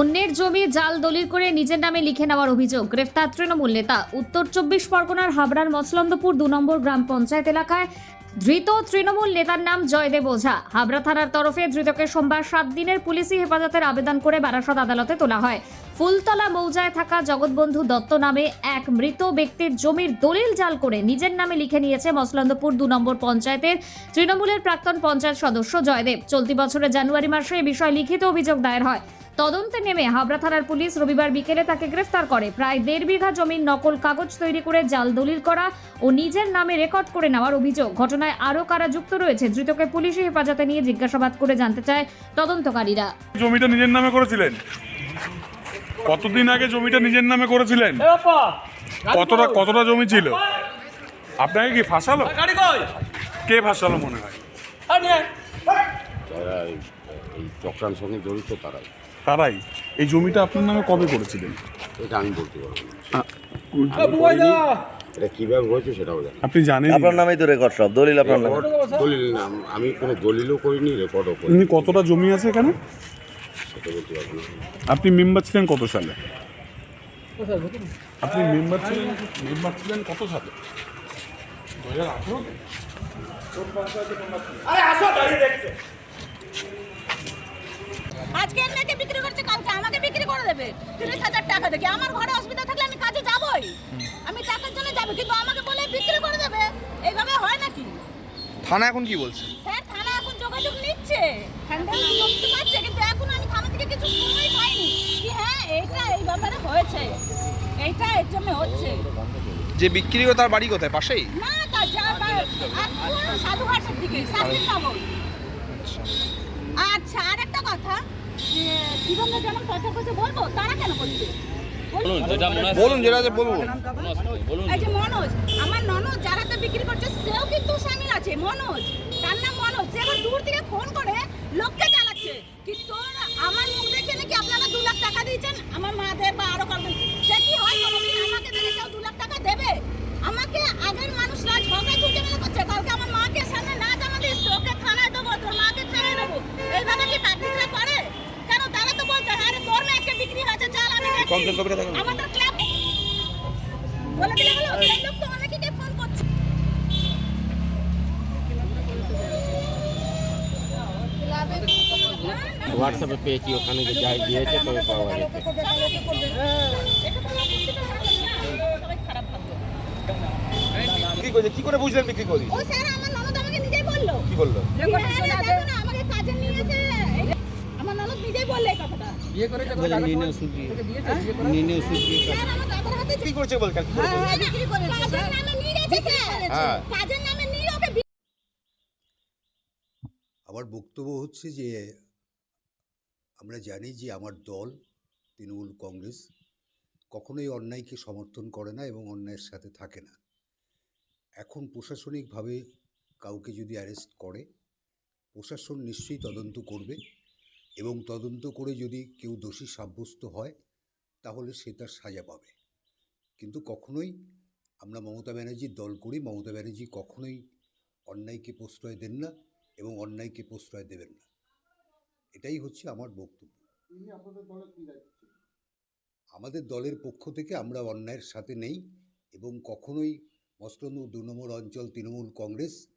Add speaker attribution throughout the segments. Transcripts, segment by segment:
Speaker 1: অন্যের জমি জাল দলিল করে নিজের নামে লিখে নেওয়ার অভিযোগ। গ্রেফতার তৃণমূল নেতা। উত্তর চব্বিশ পরগনার হাবড়ার মছলন্দপুর দু নম্বর গ্রাম পঞ্চায়েত এলাকায় ধৃত তৃণমূল নেতার নাম জয়দেব ওঝা। হাবড়া থানার তরফে ধৃতকে সোমবার সাত দিনের পুলিশি হেফাজতের আবেদন করে বারাসত আদালতে তোলা হয়। ফুলতলা মৌজায় থাকা জগৎবন্ধু দত্ত নামে এক মৃত ব্যক্তির জমির দলিল জাল করে নিজের নামে লিখে নিয়েছে মসলন্দপুর দু নম্বর পঞ্চায়েতের তৃণমূলের প্রাক্তন পঞ্চায়েত সদস্য জয়দেব। চলতি বছরের জানুয়ারি মাসে এ বিষয়ে লিখিত অভিযোগ দায়ের হয়। তদন্তে নেমে হাবড়া থানার পুলিশ রবিবার বিকেলে তাকে গ্রেফতার করে। প্রায় দেড় বিঘা জমির নকল কাগজ তৈরি করে জাল দলিল করা ও নিজের নামে রেকর্ড করে নেওয়ার অভিযোগ। ঘটনায় আরও কারা যুক্ত রয়েছে ধৃতকে পুলিশি হেফাজতে নিয়ে জিজ্ঞাসাবাদ করে জানতে চায় তদন্তকারীরা।
Speaker 2: জমিটা নিজের নামে করেছিলেন? কতদিন আগে জমিটা নিজের নামে করেছিলেন? কতটা কতটা জমি ছিল? আপনাকে কি ফাঁসালো? কে ফাঁসালো মনে হয়?
Speaker 3: এই এই চক্রান্ত সঙ্গে জড়িত তারাই।
Speaker 2: তারাই। এই জমিটা আপনার নামে কবে করেছিলেন?
Speaker 3: এটা আমি বলতে পারব না। এটা কীভাবে হয়েছে সেটাও জানি
Speaker 2: আপনি জানেন
Speaker 4: আপনার নামেই তো রেকর্ড সব দলিল আপনার নামে।
Speaker 3: রেকর্ড দলিল না আমি কোনো দলিলও করিনি রেকর্ডও করিনি।
Speaker 2: এমনি কতটা জমি আছে এখানে?
Speaker 3: সেটা বলতে পারব না।
Speaker 2: আপনি মেম্বার ছিলেন কত সালে? আপনি মেম্বার ছিলেন মেম্বার ছিলেন কত সালে? দু হাজার আঠেরোতে
Speaker 5: আজকে এমনিতে বিক্রি করছে কালকে আমাকে বিক্রি করে দেবে। তিরিশ হাজার টাকা দেখে। আমার ঘরে অসুবিধা থাকলে আমি কাজে যাবই। আমি টাকার জন্য যাব কিন্তু আমাকে বলে বিক্রি করে দেবে। এইভাবে হয় নাকি?
Speaker 4: থানা এখন কি বলছে?
Speaker 5: স্যার থানা এখন যোগাযোগ নিচ্ছে। হ্যান্ডেল করতে পারছে কিন্তু এখন আমি থানা থেকে কিছু শুনতেই পাইনি। কি হ্যাঁ এইটা এই ব্যাপারে হয়েছে। এইটা এর জন্য হচ্ছে।
Speaker 4: যে বিক্রি করে তার বাড়ি কোথায়? পাশেই?
Speaker 5: না তা যা সাধুঘাটের দিকে শাস্তি পাবো আচ্ছা আর একটা কথা। যে যেমন কথা কথা বলব তারা কেন বলছে? বলুন।
Speaker 4: বলুন। যেটা আছে বলব।
Speaker 5: এই যে মনোজ আমার ননদ যারাতে বিক্রি করছে সেও কিন্তু সামিল আছে মনোজ। তার নাম মনোজ। সে এবার দূর থেকে ফোন করে লোককে চালাচ্ছে কিন্তু আমার মুখ দেখে নাকি আপনারা দু লাখ টাকা দিয়েছেন? আমার মাদের বা আরও কাউকে সে কি হয় কোনোদিন আমাকে দেখে কেউ দু লাখ টাকা দেবে আমাকে আগের মানুষরা ঝগড়া ঝুঁকে মেলে করছে কালকে আমার মাকে সামনে না জামা দিস তোকে থানায় দেবো তোর মাকে থানায় দেবো এইভাবে কি পাবলিকরা করে কেন তারা তো বলছে হ্যাঁ রে, তোর মেয়েকে বিক্রি হয়েছে চল
Speaker 4: কপিটা দেখান।
Speaker 5: আমাদের ক্লাব বলে দিলে হলো লোক তো অনেকেই ফোন করছে।
Speaker 3: হোয়াটসঅ্যাপে পেয়েছি ওখানে যে যাই গিয়েছে তবে পাওয়া গেছে।
Speaker 4: বিক্রি করছে কি করে বুঝলেন বিক্রি করি?
Speaker 5: ও স্যার আমার ননদ আমাকে নিজেই বলল।
Speaker 4: কি বলল
Speaker 5: হ্যাঁ, দেখো না, আমাকে কাজে নিয়ে এসে আমার ননদ নিজেই বললে
Speaker 4: বিক্রি করছে বল কাল
Speaker 5: হ্যাঁ, বিক্রি করেছে কাজের নামে নিয়ে গেছে
Speaker 4: হ্যাঁ।
Speaker 5: কাজের নামে নিয়ে ওকে
Speaker 6: আমার বক্তব্য হচ্ছে যে আমরা জানি যে আমার দল তৃণমূল কংগ্রেস কখনোই অন্যায়কে সমর্থন করে না এবং অন্যায়ের সাথে থাকে না। এখন প্রশাসনিকভাবে কাউকে যদি অ্যারেস্ট করে প্রশাসন নিশ্চয়ই তদন্ত করবে। এবং তদন্ত করে যদি কেউ দোষী সাব্যস্ত হয় তাহলে সে তার সাজা পাবে। কিন্তু কখনোই আমরা মমতা ব্যানার্জির দল করি মমতা ব্যানার্জি কখনোই অন্যায়কে প্রশ্রয় দেন না এবং অন্যায়কে প্রশ্রয় দেবেন না। এটাই হচ্ছে আমার বক্তব্য। আমাদের দলের পক্ষ থেকে আমরা অন্যায়ের সাথে নেই এবং কখনোই মসলন্দ দু নম্বর অঞ্চল তৃণমূল কংগ্রেস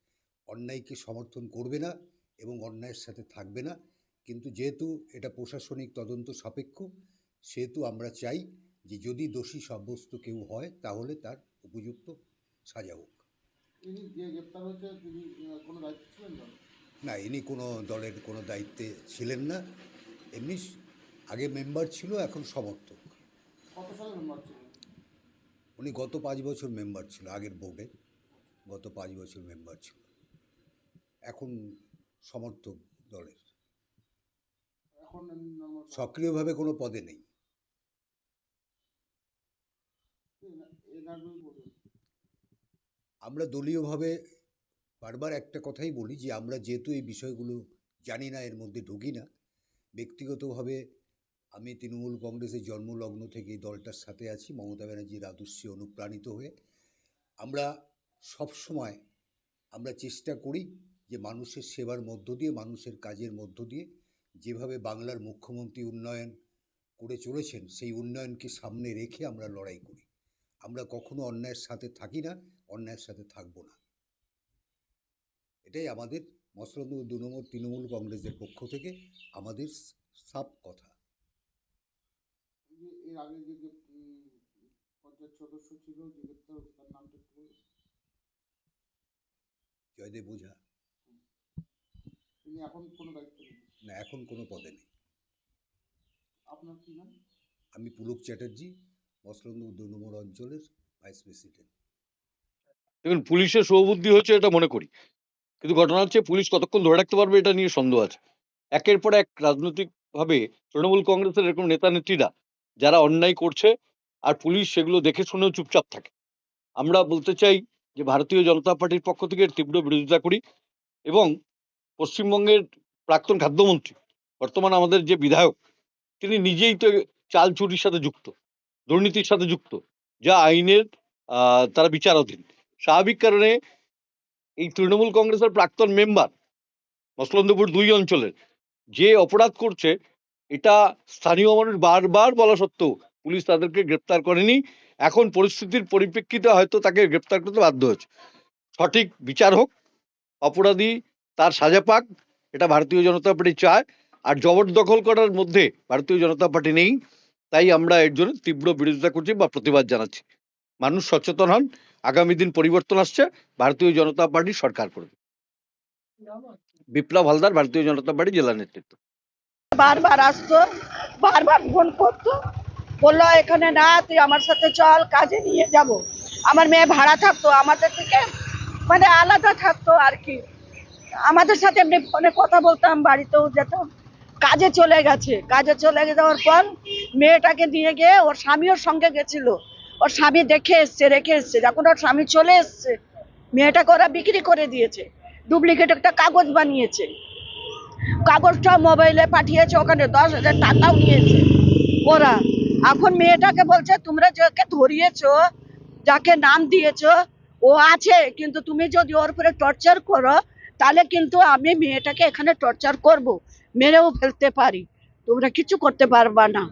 Speaker 6: অন্যায়কে সমর্থন করবে না এবং অন্যায়ের সাথে থাকবে না। কিন্তু যেহেতু এটা প্রশাসনিক তদন্ত সাপেক্ষ সেহেতু আমরা চাই যে যদি দোষী সাব্যস্ত কেউ হয় তাহলে তার উপযুক্ত সাজা হোক। না? ইনি কোনো দলের কোনো দায়িত্বে ছিলেন না। এমনি আগে মেম্বার ছিল এখন সমর্থক। উনি গত পাঁচ বছর মেম্বার ছিল আগের বোর্ডে। গত পাঁচ বছর মেম্বার ছিল। এখন সমর্থক দলের। সক্রিয়ভাবে কোনো পদে নেই। আমরা দলীয়ভাবে বারবার একটা কথাই বলি যে আমরা যেহেতু এই বিষয়গুলো জানি না এর মধ্যে ঢুকি না ব্যক্তিগতভাবে আমি তৃণমূল কংগ্রেসের জন্মলগ্ন থেকে দলটার সাথে আছি মমতা ব্যানার্জির আদর্শে অনুপ্রাণিত হয়ে। আমরা সব সময় আমরা চেষ্টা করি যে মানুষের সেবার মধ্য দিয়ে মানুষের কাজের মধ্য দিয়ে যেভাবে বাংলার মুখ্যমন্ত্রী উন্নয়ন করে চলেছেন সেই উন্নয়নকে সামনে রেখে আমরা লড়াই করি। আমরা কখনো অন্যায়ের সাথে থাকি না অন্যায়ের সাথে থাকব না। এটাই আমাদের মসলন্দ দু নম্বর তৃণমূল কংগ্রেসের পক্ষ থেকে আমাদের সাপ কথা।
Speaker 7: এর আগে যে যে, পঞ্চায়েত সদস্য ছিল যে গ্রেপ্তার তার নামটা একটু
Speaker 6: জয়দেব ওঝা
Speaker 7: তিনি এখন কোনো দায়িত্ব নেই।
Speaker 6: না এখন কোনো পদে নেই।
Speaker 7: আপনার কি নাম?
Speaker 6: আমি পুলক চ্যাটার্জি মসলন্দ দু নম্বর অঞ্চলের ভাইস প্রেসিডেন্ট।
Speaker 8: দেখুন পুলিশের সৌবুদ্ধি হচ্ছে এটা মনে করি। কিন্তু ঘটনা হচ্ছে পুলিশ কতক্ষণ ধরে রাখতে পারবে এটা নিয়ে সন্দেহ আছে। একের পর এক রাজনৈতিকভাবে তৃণমূল কংগ্রেসের এরকম নেতা নেত্রীরা যারা অন্যায় করছে আর পুলিশ সেগুলো দেখে শুনেও চুপচাপ থাকে। আমরা বলতে চাই যে ভারতীয় জনতা পার্টির পক্ষ থেকে তীব্র বিরোধিতা করি এবং পশ্চিমবঙ্গের প্রাক্তন খাদ্যমন্ত্রী, বর্তমান আমাদের যে বিধায়ক, তিনি নিজেই তো চাল চুরির সাথে যুক্ত, দুর্নীতির সাথে যুক্ত, যা আইনের তারা বিচারাধীন। স্বাভাবিক কারণে এই তৃণমূল কংগ্রেসের প্রাক্তন মেম্বার, মসলন্দপুর দুই অঞ্চলের, যে অপরাধ করছে, এটা স্থানীয় মানুষ বারবার বলা সত্ত্বেও পুলিশ তাদেরকে গ্রেপ্তার করেনি। এখন পরিস্থিতির পরিপ্রেক্ষিতে হয়তো তাকে গ্রেপ্তার করতে বাধ্য হয়েছে। সঠিক বিচার হোক, অপরাধী তার সাজা পাক এটা ভারতীয় জনতা পার্টি চায়। আর জবরদখল করার মধ্যে ভারতীয় জনতা পার্টি নেই। তাই আমরা এর জন্য তীব্র বিরোধিতা করছি বা প্রতিবাদ জানাচ্ছি। মানুষ সচেতন হন। আগামী দিন পরিবর্তন আসছে। ভারতীয় জনতা পার্টি সরকার করবে। বিপ্লব হালদার, ভারতীয় জনতা পার্টি জেলা নেতৃত্ব।
Speaker 9: বারবার আসতো, বারবার ফোন করতো। বলল, এখানে না, তুই আমার সাথে চল, কাজে নিয়ে যাব। আমার মেয়ে ভাড়া থাকতো, আমাদের থেকে মানে আলাদা থাকতো আর কি। আমাদের সাথে এমনি ফোনে কথা বলতাম, বাড়িতেও যেতাম। কাজে চলে গেছে। কাজে চলে যাওয়ার পর মেয়েটাকে নিয়ে গিয়ে ওর স্বামী ওর সঙ্গে গেছিল। ওর স্বামী দেখে এসছে, রেখে এসছে। যখন ওর স্বামী চলে এসছে, মেয়েটাকে ওরা বিক্রি করে দিয়েছে। ডুপ্লিকেট একটা কাগজ বানিয়েছে। কাগজটা মোবাইলে পাঠিয়েছে, ওখানে দশ হাজার টাকাও নিয়েছে ওরা। এখন মেয়েটাকে বলছে, তোমরা যাকে ধরিয়েছো, যাকে নাম দিয়েছ, ও আছে। কিন্তু তুমি যদি ওর উপরে টর্চার করো তাহলে কিন্তু আমি মেয়েটাকে এখানে টর্চার করব মেরেও ফেলতে পারি। তোমরা কিছু করতে পারবা না।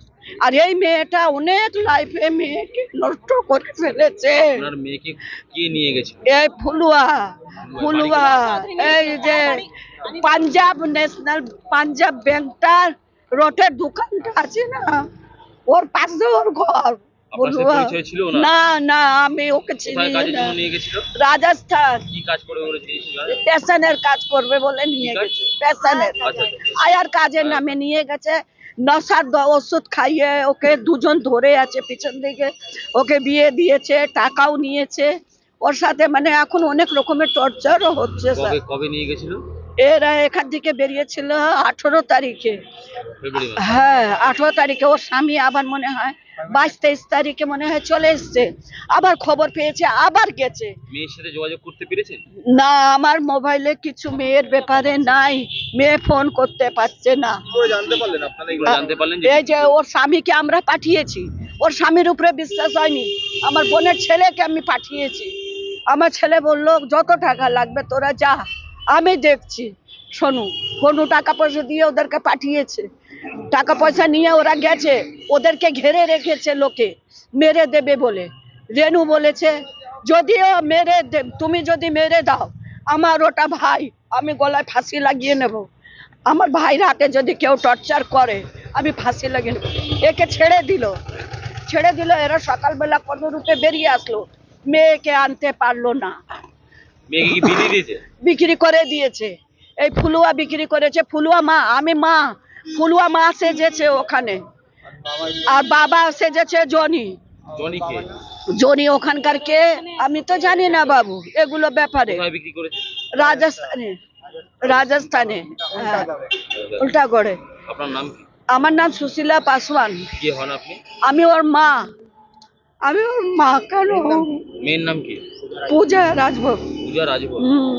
Speaker 9: আর এই মেয়েটা অনেক লাইফে মেয়েকে নষ্ট করে ফেলেছে।
Speaker 10: কে নিয়ে গেছে?
Speaker 9: এই ফুলুয়া ফুলুয়া এই যে পাঞ্জাব ন্যাশনাল পাঞ্জাব ব্যাংকটার রোটের দোকানটা আছে না? ওর পাশে ওর ঘর।
Speaker 10: ছিল না
Speaker 9: না আমি ওকে চিনি না। রাজস্থান।
Speaker 10: কি কাজ
Speaker 9: পেশনের করবে বলে নিয়ে গেছে পেশনের।
Speaker 10: আচ্ছা
Speaker 9: আয়ার কাজের নামে নিয়ে গেছে নশার ওষুধ খাইয়ে ওকে দুজন ধরে আছে পিছন দিকে। ওকে বিয়ে দিয়েছে টাকাও নিয়েছে। ওর সাথে মানে এখন অনেক রকমের টর্চারও হচ্ছে
Speaker 10: কবে নিয়ে গেছিল?
Speaker 9: এরা এখান থেকে বেরিয়েছিল আঠেরো তারিখে। হ্যাঁ আঠেরো তারিখে। ওর স্বামী আবার মনে হয় বাইশ তেইশ তারিখে মনে হয় চলে এসছে। আবার খবর পেয়েছে আবার গেছে।
Speaker 10: মেয়ের সাথে যোগাযোগ করতে পেরেছেন
Speaker 9: না আমার মোবাইলে কিছু মেয়ের ব্যাপারে নাই। মেয়ে ফোন করতে পারছে না।
Speaker 4: জানতে পারলেন আপনারা
Speaker 10: জানতে পারলেন
Speaker 9: এই যে ওর স্বামীকে আমরা পাঠিয়েছি। ওর স্বামীর উপরে বিশ্বাস হয়নি। আমার বোনের ছেলেকে আমি পাঠিয়েছি। আমার ছেলে বলল যত টাকা লাগবে তোরা যা। আমি দেখছি, শোনু, কোনো টাকা পয়সা দিয়ে ওদেরকে পাঠিয়েছে। টাকা পয়সা নিয়ে ওরা গেছে, ওদেরকে ঘেরে রেখেছে লোকে, মেরে দেবে বলে। রেনু বলেছে, যদিও মেরে তুমি যদি মেরে দাও, আমার ওটা ভাই, আমি গলায় ফাঁসি লাগিয়ে নেব। আমার ভাইয়ের হাতে যদি কেউ টর্চার করে, আমি ফাঁসি লাগিয়ে নেব। একে ছেড়ে দিল। ছেড়ে দিল, এরা সকালবেলা কোনো রূপে বেরিয়ে আসলো। মেয়েকে আনতে পারল না
Speaker 10: মেয়েকে কি বিয়ে দিয়েছে
Speaker 9: বিক্রি করে দিয়েছে। এই ফুলুয়া বিক্রি করেছে। ফুলুয়া মা আমি মা। ফুলুয়া মা সেজেছে ওখানে। আর বাবা সেজেছে জনি। জনি ওখানকার কে? আমি তো জানি না বাবু এগুলো ব্যাপারে। রাজস্থানে। রাজস্থানে হ্যাঁ। উল্টা করে
Speaker 10: আপনার নাম কি?
Speaker 9: আমার নাম সুশীলা পাসওয়ান। আমি ওর মা। আমি ওর মা কেন
Speaker 10: মেয়ের নাম কি?
Speaker 9: পূজা রাজভোগ।
Speaker 10: পূজা রাজভোগ।
Speaker 9: হুম।